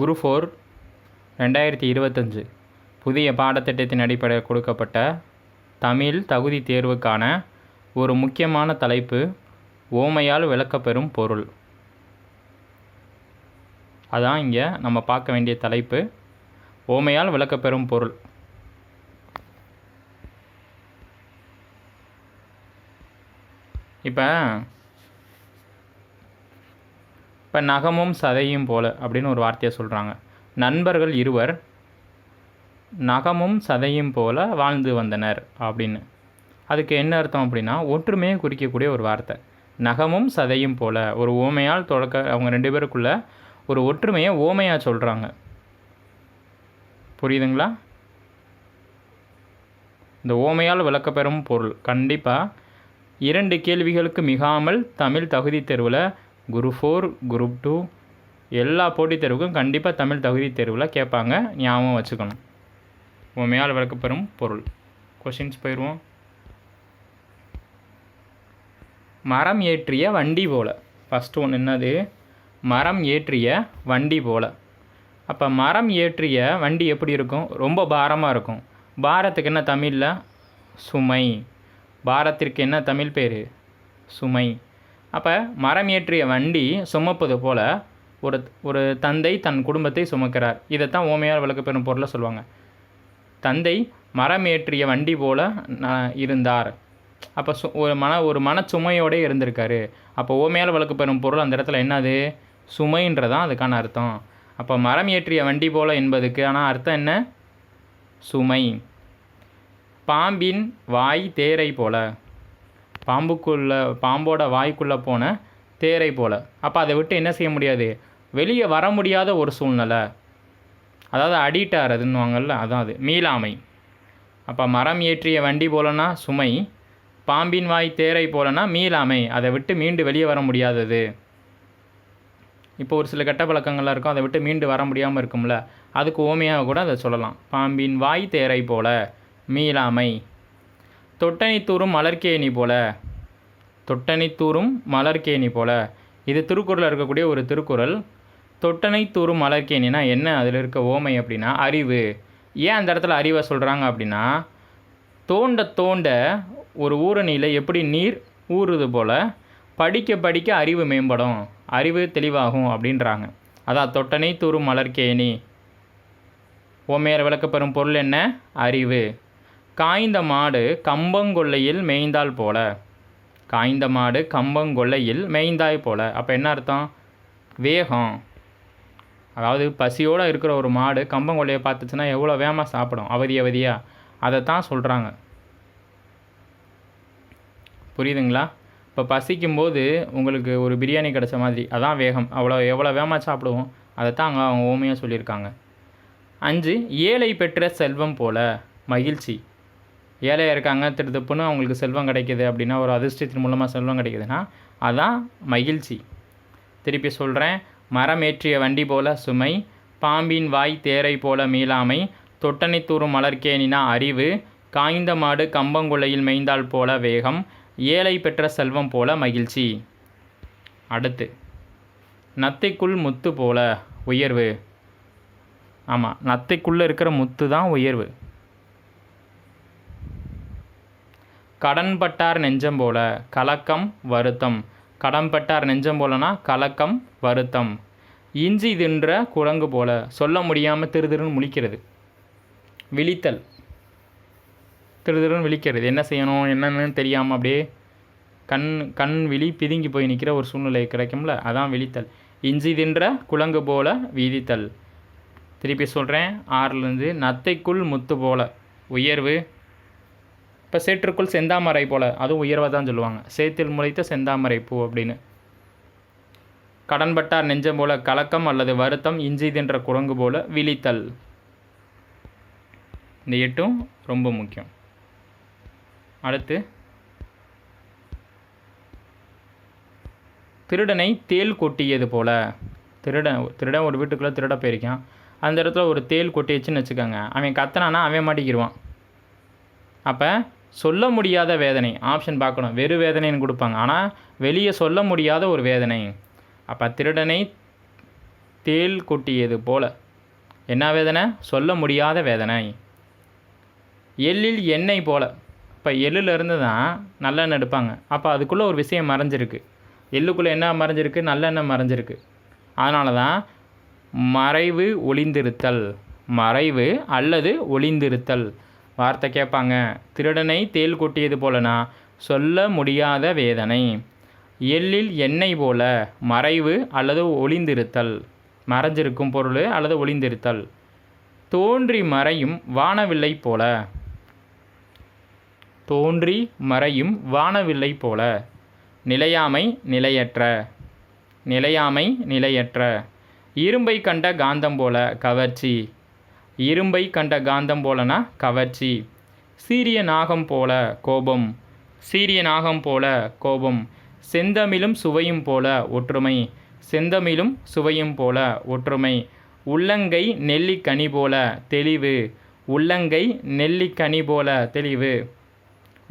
குரு four ரெண்டாயிரத்தி இருபத்தஞ்சு. புதிய பாடத்திட்டத்தின் அடிப்படையில் கொடுக்கப்பட்ட தமிழ் தகுதி தேர்வுக்கான ஒரு முக்கியமான தலைப்பு ஓமையால் விளக்கப்பெறும் பொருள். அதான் இங்கே நம்ம பார்க்க வேண்டிய தலைப்பு. ஓமையால் விளக்கப்பெறும் பொருள். இப்போ இப்போ நகமும் சதையும் போல அப்படின்னு ஒரு வார்த்தையை சொல்கிறாங்க நண்பர்கள் இருவர் நகமும் சதையும் போல வாழ்ந்து வந்தனர் அப்படின்னு. அதுக்கு என்ன அர்த்தம் அப்படின்னா ஒற்றுமையை குறிக்கக்கூடிய ஒரு வார்த்தை. நகமும் சதையும் போல ஒரு ஓமையால் தொடக்க அவங்க ரெண்டு பேருக்குள்ள ஒரு ஒற்றுமையை ஓமையாக சொல்கிறாங்க புரியுதுங்களா? இந்த ஓமையால் விளக்கப்பெறும் பொருள். கண்டிப்பாக இரண்டு கேள்விகளுக்கு மிகாமல் தமிழ் தகுதி தேர்வில் குரு ஃபோர் குரூப் டூ எல்லா போட்டித் தேர்வுக்கும் கண்டிப்பாக தமிழ் தகுதி தேர்வில் கேட்பாங்க. ஞாபகம் வச்சுக்கணும். உண்மையால் விளக்கப்பெறும் பொருள். கொஷின்ஸ் போயிடுவோம். மரம் ஏற்றிய வண்டி போல். ஃபஸ்ட்டு ஒன்று என்னது? மரம் ஏற்றிய வண்டி போல். அப்போ மரம் ஏற்றிய வண்டி எப்படி இருக்கும்? ரொம்ப பாரமாக இருக்கும். பாரத்துக்கு என்ன தமிழில்? சுமை. பாரத்திற்கு என்ன தமிழ் பேர்? சுமை. அப்போ மரம் ஏற்றிய வண்டி சுமப்பது போல் ஒரு ஒரு தந்தை தன் குடும்பத்தை சுமக்கிறார். இதைத்தான் ஓமையால் விளக்கப்பெறும் பொருளை சொல்லுவாங்க. தந்தை மரம் ஏற்றிய வண்டி போல இருந்தார். அப்போ சு ஒரு மன ஒரு மனச்சுமையோடே இருந்திருக்காரு. அப்போ ஓமையால் விளக்கப்பெறும் பொருள் அந்த இடத்துல என்னது? சுமைன்றதான் அதுக்கான அர்த்தம். அப்போ மரம் ஏற்றிய வண்டி போல என்பதுக்கு ஆனால் அர்த்தம் என்ன? சுமை. பாம்பின் வாய் தேரை போல. பாம்புக்குள்ளே பாம்போட வாய்க்குள்ளே போன தேரை போல். அப்போ அதை விட்டு என்ன செய்ய முடியாது? வெளியே வர முடியாத ஒரு சூழ்நிலை. அதாவது அடிட்டார் ஆகிறதுன்னுவாங்கல்ல அதான் அது. மீளாமை. அப்போ மரம் ஏற்றிய வண்டி போலனா சுமை பாம்பின் வாய் தேரை போலனா மீளாமை. அதை விட்டு மீண்டு வெளியே வர முடியாதது. இப்போ ஒரு சில கெட்ட பழக்கங்கள்லாம் இருக்கும் அதை விட்டு மீண்டு வர முடியாமல் இருக்கும்ல. அதுக்கு ஓமையாக கூட அதை சொல்லலாம். பாம்பின் வாய் தேரை போல மீளாமை. தொட்டணி தூரும் மலர்கேணி போல. தொட்டணி தூரும் மலர்கேணி போல. இது திருக்குறளில் இருக்கக்கூடிய ஒரு திருக்குறள். தொட்டனை தூரும் மலர்கேணினா என்ன? அதில் இருக்க ஓமை அப்படின்னா அறிவு. ஏன் அந்த இடத்துல அறிவை சொல்கிறாங்க அப்படின்னா தோண்ட தோண்ட ஒரு ஊரணியில் எப்படி நீர் ஊறுது போல் படிக்க படிக்க அறிவு மேம்படும். அறிவு தெளிவாகும் அப்படின்றாங்க. அதான் தொட்டனை தூரும் மலர்கேணி. ஓமையர் விளக்கப்பெறும் பொருள் என்ன? அறிவு. காய்ந்த மாடு கம்பங்கொல்லையில் மேய்ந்தால் போல. காய்ந்த மாடு கம்பங்கொல்லையில் மேய்ந்தாய் போல. அப்போ என்ன அர்த்தம்? வேகம். அதாவது பசியோடு இருக்கிற ஒரு மாடு கம்பங்கொல்லையை பார்த்துச்சுன்னா எவ்வளோ வேகமாக சாப்பிடும்? அவதி அவதியாக அதை தான் சொல்கிறாங்க புரியுதுங்களா? இப்போ பசிக்கும்போது உங்களுக்கு ஒரு பிரியாணி கிடச்ச மாதிரி அதான் வேகம். அவ்வளோ எவ்வளோ வேகமாக சாப்பிடுவோம்? அதை தான் அங்கே அவங்க ஓமையாக சொல்லியிருக்காங்க. அஞ்சு ஏழை பெற்ற செல்வம் போல மகிழ்ச்சி. ஏழையாக இருக்காங்க திருத்துப்புன்னு அவங்களுக்கு செல்வம் கிடைக்கிது அப்படின்னா ஒரு அதிர்ஷ்டத்தின் மூலமாக செல்வம் கிடைக்குதுன்னா அதான் மகிழ்ச்சி. திருப்பி சொல்கிறேன் மரம் ஏற்றிய வண்டி போல சுமை பாம்பின் வாய் தேரை போல மீளாமை தொட்டனை தூறும் மலர்கேனினா அறிவு காய்ந்த மாடு கம்பங்குலையில் மேய்ந்தால் போல வேகம் ஏழை பெற்ற செல்வம் போல மகிழ்ச்சி. அடுத்து நத்தைக்குள் முத்து போல உயர்வு. ஆமாம் நத்தைக்குள்ளே இருக்கிற முத்து தான் உயர்வு. கடன்பட்டார் நெஞ்சம் போல கலக்கம் வருத்தம். கடன்பட்டார் நெஞ்சம் போலனா கலக்கம் வருத்தம். இஞ்சி தின்ற குரங்கு போல சொல்ல முடியாமல் திருதிருன்னு முழிக்கிறது. விழித்தல். திருதிருன்னு விழிக்கிறது. என்ன செய்யணும் என்னென்னு தெரியாமல் அப்படியே கண் கண் விழி பிதுங்கி போய் நிற்கிற ஒரு சூழ்நிலை கிடைக்கும்ல அதான் விழித்தல். இஞ்சி தின்ற குழங்கு போல வீதித்தல். திருப்பி சொல்கிறேன் ஆறுலேருந்து நத்தைக்குள் முத்து போல. உயர்வு இப்போ சேற்றுக்குள் செந்தாமரை போல். அதுவும் உயர்வாக தான் சொல்லுவாங்க. சேத்தில் முளைத்த செந்தாமரை பூ அப்படின்னு. கடன்பட்டார் நெஞ்சம் போல கலக்கம் அல்லது வருத்தம் இஞ்சி தின்ற குரங்கு போல விழித்தல். இந்த எட்டும் ரொம்ப முக்கியம். அடுத்து திருடனை தேள் கொட்டியது போல. திருடன் திருடன் ஒரு வீட்டுக்குள்ளே திருட போயிருக்கான். அந்த இடத்துல ஒரு தேள் கொட்டிடுச்சுன்னு வச்சுக்கோங்க. அவன் கத்தனானா அவன் மாட்டிக்கிடுவான் அப்போ சொல்ல முடியாத வேதனை. ஆப்ஷன் பார்க்கணும். வெறு வேதனைன்னு கொடுப்பாங்க. ஆனால் வெளியே சொல்ல முடியாத ஒரு வேதனை. அப்போ திருடனை தேள் கொட்டியது போல. என்ன வேதனை? சொல்ல முடியாத வேதனை. எள்ளில் எண்ணெய் போல். இப்போ எள்ளுலேருந்து தான் நல்லெண்ணெய் எடுப்பாங்க. அப்போ அதுக்குள்ளே ஒரு விஷயம் மறைஞ்சிருக்கு. எள்ளுக்குள்ளே என்ன மறைஞ்சிருக்கு? நல்லெண்ணெய் மறைஞ்சிருக்கு. அதனால தான் மறைவு ஒளிந்திருத்தல். மறைவு அல்லது ஒளிந்திருத்தல். வார்த்தை கேட்பாங்க. திருடனை தேள் கொட்டியது போலனா? சொல்ல முடியாத வேதனை. எள்ளில் எண்ணெய் போல மறைவு அல்லது ஒளிந்திருத்தல். மறைஞ்சிருக்கும் பொருள் அல்லது ஒளிந்திருத்தல். தோன்றி மறையும் வானவில்லை போல. தோன்றி மறையும் வானவில்லை போல. நிலையாமை நிலையற்ற. நிலையாமை நிலையற்ற. இரும்பை கண்ட காந்தம் போல கவர்ச்சி. இரும்பை கண்ட காந்தம் போலனா கவர்ச்சி. சீரிய நாகம் போல கோபம். சீரிய நாகம் போல கோபம். செந்தமிழும் சுவையும் போல ஒற்றுமை. செந்தமிழும் சுவையும் போல ஒற்றுமை. உள்ளங்கை நெல்லிக்கனி போல தெளிவு. உள்ளங்கை நெல்லிக்கனி போல தெளிவு.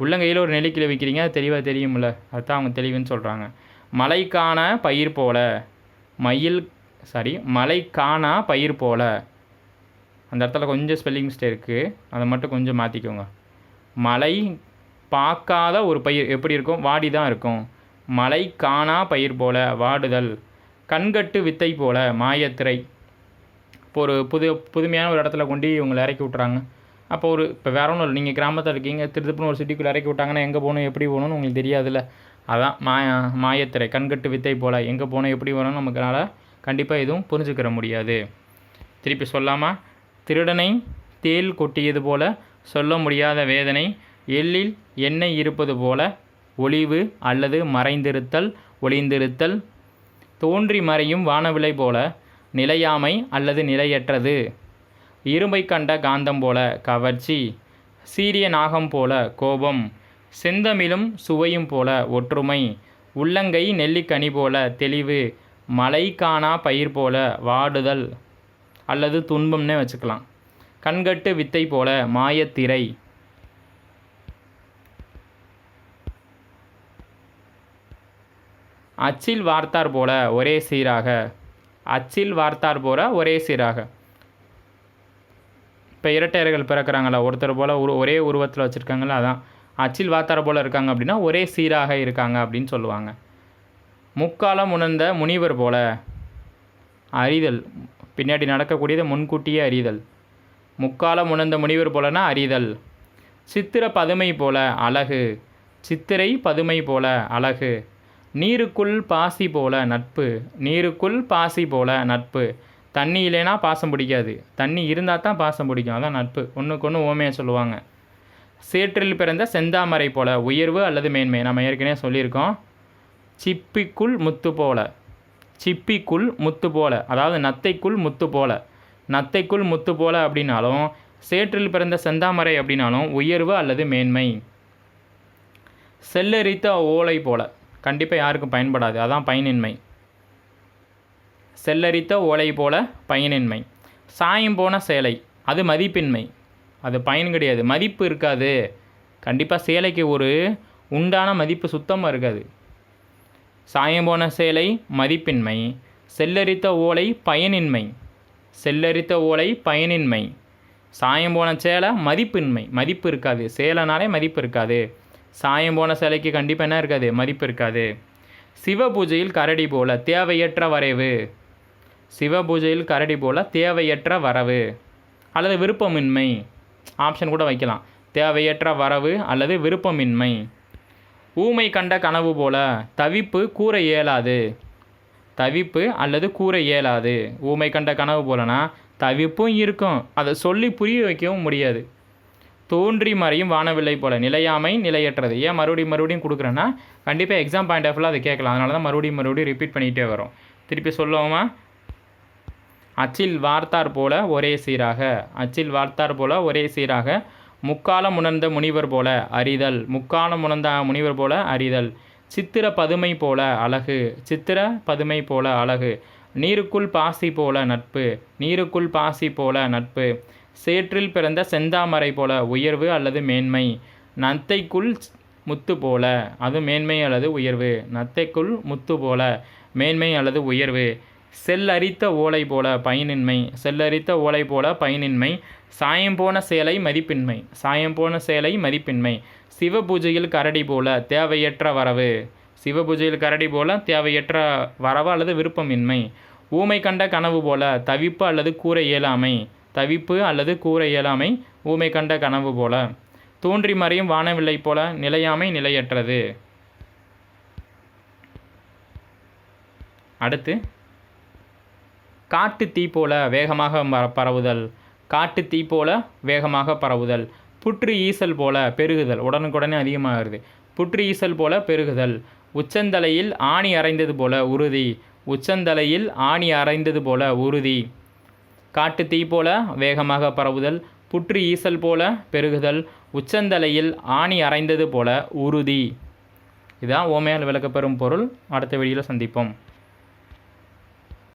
உள்ளங்கையில் ஒரு நெல்லிக்கிளை வைக்கிறீங்க அது தெளிவாக தெரியும்ல அதுதான் அவங்க தெளிவுன்னு சொல்கிறாங்க மலைக்கான பயிர் போல. மயில் சாரி மலை காணா பயிர் போல. அந்த இடத்துல கொஞ்சம் ஸ்பெல்லிங் மிஸ்டேக் இருக்குது அதை மட்டும் கொஞ்சம் மாற்றிக்கோங்க மலை பார்க்காத ஒரு பயிர் எப்படி இருக்கும்? வாடி தான் இருக்கும். மலை காணா பயிர் போல வாடுதல். கண்கட்டு வித்தை போல மாயத்திரை. இப்போ ஒரு புது புதுமையான ஒரு இடத்துல கொண்டு இவங்களை இறக்கி விட்றாங்க அப்போ ஒரு இப்போ வேற ஒன்றும் இல்லை. நீங்கள் கிராமத்தில் இருக்கீங்க திருத்துப்புன்னு ஒரு சிட்டிக்குள்ளே இறக்கி விட்டாங்கன்னா எங்கே போகணும் எப்படி போகணும்னு உங்களுக்கு தெரியாதுல்ல. அதான் மாய மாயத்திரை கண்கட்டு வித்தை போல் எங்கே போனால் எப்படி வரணும்னு நமக்குனால கண்டிப்பாக எதுவும் புரிஞ்சுக்கிற முடியாது. திருப்பி சொல்லாமா திருடனை தேள் கொட்டியது போல சொல்ல முடியாத வேதனை எள்ளில் எண்ணெய் இருப்பது போல ஒளிவு அல்லது மறைந்திருத்தல் ஒளிந்திருத்தல் தோன்றி மறையும் வானவிலை போல நிலையாமை அல்லது நிலையற்றது. இரும்பை கண்ட காந்தம் போல கவர்ச்சி சீரிய நாகம் போல கோபம் செந்தமிழும் சுவையும் போல ஒற்றுமை உள்ளங்கை நெல்லிக்கனி போல தெளிவு மலை காணா பயிர் போல வாடுதல். அல்லது துன்பம்னே வச்சுக்கலாம். கண்கட்டு வித்தை போல மாயத்திரை அச்சில் வார்த்தார் போல ஒரே சீராக. அச்சில் வார்த்தார் போல ஒரே சீராக. இப்போ இரட்டையர்கள் பிறக்கிறாங்களா ஒருத்தர் போல் உரு ஒரே உருவத்தில் வச்சுருக்காங்களா அதான். அச்சில் வார்த்தார் போல் இருக்காங்க அப்படின்னா ஒரே சீராக இருக்காங்க அப்படின்னு சொல்லுவாங்க. முக்காலம் உணர்ந்த முனிவர் போல அறிதல். பின்னாடி நடக்கக்கூடியதை முன்கூட்டியே அறிதல். முக்காலம் உணர்ந்த முனிவர் போலனா அறிதல். சித்திர பதுமை போல அழகு. சித்திரை பதுமை போல அழகு. நீருக்குள் பாசி போல நட்பு. நீருக்குள் பாசி போல நட்பு. தண்ணி இல்லைன்னா பாசம் பிடிக்காது. தண்ணி இருந்தால் தான் பாசம் பிடிக்கும். அதான் நட்பு. ஒன்றுக்கு ஒன்று ஓமையை சொல்லுவாங்க. சேற்றில் பிறந்த செந்தாமரை போல உயர்வு அல்லது மேன்மை. நம்ம ஏற்கனவே சொல்லியிருக்கோம். சிப்பிக்குள் முத்து போல. சிப்பிக்குள் முத்து போல. அதாவது நத்தைக்குள் முத்து போல. நத்தைக்குள் முத்து போல அப்படின்னாலும் சேற்றில் பிறந்த செந்தாமரை அப்படின்னாலும் உயர்வு அல்லது மேன்மை. செல்லரித்த ஓலை போல. கண்டிப்பாக யாருக்கும் பயன்படாது. அதான் பயனின்மை. செல்லரித்த ஓலை போல பயனின்மை. சாயம் போன சேலை அது மதிப்பின்மை. அது பயன் கிடையாது. மதிப்பு இருக்காது. கண்டிப்பாக சேலைக்கு ஒரு உண்டான மதிப்பு சுத்தமாக இருக்காது. சாயம் போன சேலை மதிப்பின்மை. செல்லரித்த ஓலை பயனின்மை. செல்லரித்த ஓலை பயனின்மை. சாயம் போன சேலை மதிப்பின்மை. மதிப்பு இருக்காது. சேலைனாலே மதிப்பு இருக்காது. சாயம் போன சேலைக்கு கண்டிப்பாக என்ன இருக்காது? மதிப்பு இருக்காது. சிவ பூஜையில் கரடி போல தேவையற்ற வரைவு. சிவ பூஜையில் கரடி போல தேவையற்ற வரவு அல்லது விருப்பமின்மை. ஆப்ஷன் கூட வைக்கலாம். தேவையற்ற வரவு அல்லது விருப்பமின்மை. ஊமை கண்ட கனவு போல தவிப்பு கூற இயலாது. தவிப்பு அல்லது கூற இயலாது. ஊமை கண்ட கனவு போலனா தவிப்பும் இருக்கும். அதை சொல்லி புரிய வைக்கவும் முடியாது. தோன்றி மறையும் வானவில்லை போல. நிலையாமை நிலையற்றது. ஏன் மறுபடியும் மறுபடியும் கொடுக்குறேன்னா கண்டிப்பாக எக்ஸாம் பாயிண்ட் ஆஃப்ல அதை கேட்கலாம். அதனால தான் மறுபடியும் மறுபடியும் ரிப்பீட் பண்ணிகிட்டே வரும். திருப்பி சொல்லுவோமா? அச்சில் வார்த்தார் போல ஒரே சீராக. அச்சில் வார்த்தார் போல ஒரே சீராக. முக்காலம் உணர்ந்த முனிவர் போல அறிதல் முக்காலம் உணர்ந்த முனிவர் போல அறிதல். சித்திர பதுமை போல அழகு சித்திர பதுமை போல அழகு. நீருக்குள் பாசி போல நட்பு நீருக்குள் பாசி போல நட்பு. சேற்றில் பிறந்த செந்தாமரை போல உயர்வு அல்லது மேன்மை. நத்தைக்குள் முத்து போல அது மேன்மை அல்லது உயர்வு. நத்தைக்குள் முத்து போல மேன்மை அல்லது உயர்வு. செல்லரித்த ஓலை போல பயனின்மை செல்லரித்த ஓலை போல பயனின்மை சாயம் போன சேலை மதிப்பின்மை சாயம் போன சேலை மதிப்பின்மை. சிவ பூஜையில் கரடி போல தேவையற்ற வரவு சிவ பூஜையில் கரடி போல தேவையற்ற வரவு அல்லது விருப்பமின்மை. ஊமை கண்ட கனவு போல தவிப்பு அல்லது கூற இயலாமை தவிப்பு அல்லது கூற இயலாமை ஊமை கண்ட கனவு போல. தோன்றி மறையும் வானவில்லை போல நிலையாமை நிலையற்றது. அடுத்து காட்டு தீ போல வேகமாக பரவுதல். காட்டு தீ போல வேகமாக பரவுதல். புற்று ஈசல் போல பெருகுதல். உடனுக்குடனே அதிகமாகிறது. புற்று ஈசல் போல பெருகுதல். உச்சந்தலையில் ஆணி அரைந்தது போல உறுதி. உச்சந்தலையில் ஆணி அரைந்தது போல உறுதி. காட்டு தீ போல வேகமாக பரவுதல். புற்று ஈசல் போல பெருகுதல். உச்சந்தலையில் ஆணி அரைந்தது போல உறுதி. இதான் ஓமையால் விளக்கப்பெறும் பொருள். அடுத்த வீடியோவில் சந்திப்போம்.